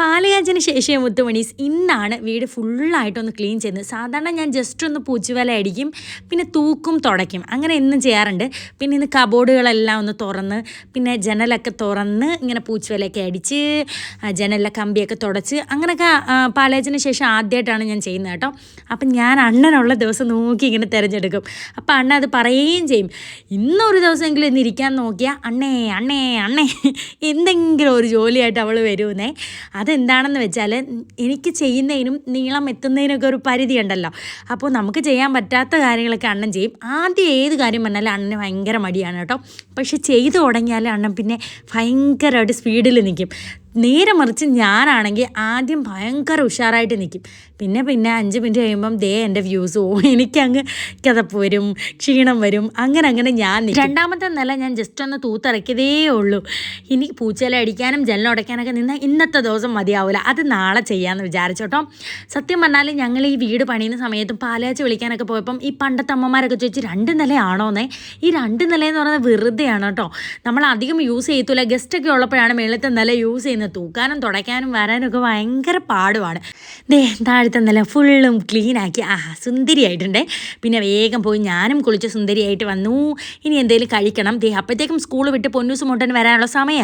പാലയാചന ശേഷം മുത്തുമണീസ് ഇന്നാണ് വീട് ഫുള്ളായിട്ടൊന്ന് ക്ലീൻ ചെയ്യുന്നത്. സാധാരണ ഞാൻ ജസ്റ്റ് ഒന്ന് പൂച്ചുവല അടിക്കും പിന്നെ തൂക്കും തുടയ്ക്കും. അങ്ങനെ എന്നും ചെയ്യാറുണ്ട്. പിന്നെ ഇന്ന് കബോർഡുകളെല്ലാം ഒന്ന് തുറന്ന് പിന്നെ ജനലൊക്കെ തുറന്ന് ഇങ്ങനെ പൂച്ചുവലയൊക്കെ അടിച്ച് ജനലിലെ കമ്പിയൊക്കെ തുടച്ച് അങ്ങനെയൊക്കെ പാലയാചന ശേഷം ആദ്യമായിട്ടാണ് ഞാൻ ചെയ്യുന്നത് കേട്ടോ. അപ്പം ഞാൻ അണ്ണനുള്ള ദിവസം നോക്കി ഇങ്ങനെ തിരഞ്ഞെടുക്കും. അപ്പം അണ്ണ അത് പറയുകയും ചെയ്യും. ഇന്നൊരു ദിവസമെങ്കിലും ഇന്ന് ഇരിക്കാൻ നോക്കിയാൽ അണ്ണേ അണ്ണേ അണ്ണേ എന്തെങ്കിലും ഒരു ജോലിയായിട്ട് അവൾ വരുമെന്നേ. അതെന്താണെന്ന് വെച്ചാൽ എനിക്ക് ചെയ്യുന്നതിനും നീളം എത്തുന്നതിനൊക്കെ ഒരു പരിധി ഉണ്ടല്ലോ അപ്പോൾ നമുക്ക് ചെയ്യാൻ പറ്റാത്ത കാര്യങ്ങളൊക്കെ അണ്ണൻ ചെയ്യും. ആദ്യം ഏത് കാര്യം പറഞ്ഞാലും അണ്ണന് ഭയങ്കര മടിയാണ് കേട്ടോ. പക്ഷെ ചെയ്തു തുടങ്ങിയാൽ അണ്ണൻ പിന്നെ ഭയങ്കരമായിട്ട് സ്പീഡിൽ നിൽക്കും നേരെ മറിച്ച് ഞാനാണെങ്കിൽ ആദ്യം ഭയങ്കര ഉഷാറായിട്ട് നിൽക്കും പിന്നെ പിന്നെ അഞ്ച് മിനിറ്റ് കഴിയുമ്പം ദേ എന്റെ വ്യൂസ് ഓ എനിക്കങ്ങ് കിതപ്പ് വരും ക്ഷീണം വരും അങ്ങനെ അങ്ങനെ ഞാൻ. രണ്ടാമത്തെ നില ഞാൻ ജസ്റ്റ് ഒന്ന് തൂത്തിറക്കിയതേ ഉള്ളൂ. ഇനി പൂച്ചയില അടിക്കാനും ജനലുടയ്ക്കാനൊക്കെ നിന്നാൽ ഇന്നത്തെ ദിവസം മതിയാവില്ല അത് നാളെ ചെയ്യാമെന്ന് വിചാരിച്ചോട്ടോ സത്യം പറഞ്ഞാൽ ഞങ്ങൾ ഈ വീട് പണിയുന്ന സമയത്ത് പാലാച്ച വിളിക്കാനൊക്കെ പോയപ്പം ഈ പണ്ടത്തെ അമ്മമാരൊക്കെ ചോദിച്ച് രണ്ട് നിലയാണോന്നേ? ഈ രണ്ട് നിലയെന്ന് പറയുന്നത് വെറുതെയാണ് കേട്ടോ. നമ്മൾ അധികം യൂസ് ചെയ്യത്തില്ല ഗസ്റ്റൊക്കെ ഉള്ളപ്പോഴാണ് മേളത്തെ നില യൂസ് ചെയ്യുന്നത്. തൂക്കാനും തുടയ്ക്കാനും വരാനും ഒക്കെ ഭയങ്കര പാടുമാണ് ദേ താഴത്തെ നില ഫുള്ളും ക്ലീനാക്കി ആ സുന്ദരിയായിട്ടുണ്ടേ. പിന്നെ വേഗം പോയി ഞാനും കുളിച്ച് സുന്ദരിയായിട്ട് വന്നു. ഇനി എന്തെങ്കിലും കഴിക്കണം. ദേ അപ്പോഴത്തേക്കും സ്കൂൾ വിട്ട് പൊന്നൂസ് മുട്ടൻ വരാനുള്ള സമയമായി.